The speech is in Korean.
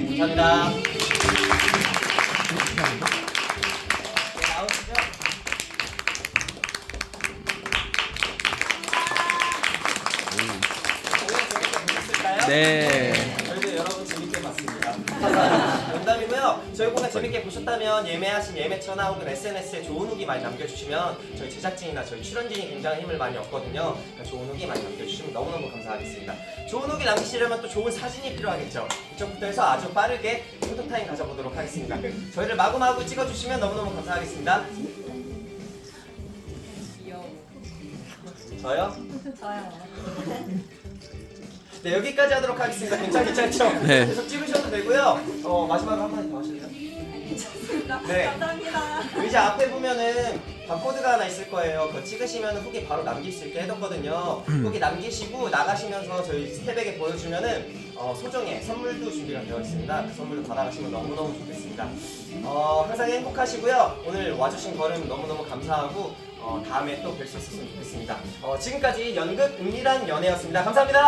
네, 감사합니다. 네, 나오시죠. 보셨을까요? 네. 저희도 여러분 재밌게 봤습니다. 저희 공연 재밌게 보셨다면 예매하신 예매처나 혹은 SNS에 좋은 후기 많이 남겨주시면 저희 제작진이나 저희 출연진이 굉장히 힘을 많이 얻거든요. 그러니까 좋은 후기 많이 남겨주시면 너무너무 감사하겠습니다. 좋은 후기 남기시려면 또 좋은 사진이 필요하겠죠. 이쪽부터 해서 아주 빠르게 포토타임 가져보도록 하겠습니다. 저희를 마구마구 찍어주시면 너무너무 감사하겠습니다. 저요? 저요. 네 여기까지 하도록 하겠습니다. 괜찮 괜찮죠? 네. 계속 찍으셔도 되고요. 어 마지막으로 한 마디 더 하실래요? 괜찮습니다. 네. 감사합니다. 의자 앞에 보면은 바코드가 하나 있을 거예요. 그거 찍으시면 후기 바로 남길 수 있게 해뒀거든요. 후기 남기시고 나가시면서 저희 스텝에게 보여주면은 어, 소정의 선물도 준비가 되어 있습니다. 그 선물도 받아가시면 너무너무 좋겠습니다. 어, 항상 행복하시고요. 오늘 와주신 걸음 너무너무 감사하고 어, 다음에 또 뵐 수 있었으면 좋겠습니다. 어, 지금까지 연극 은밀한 연애였습니다. 감사합니다.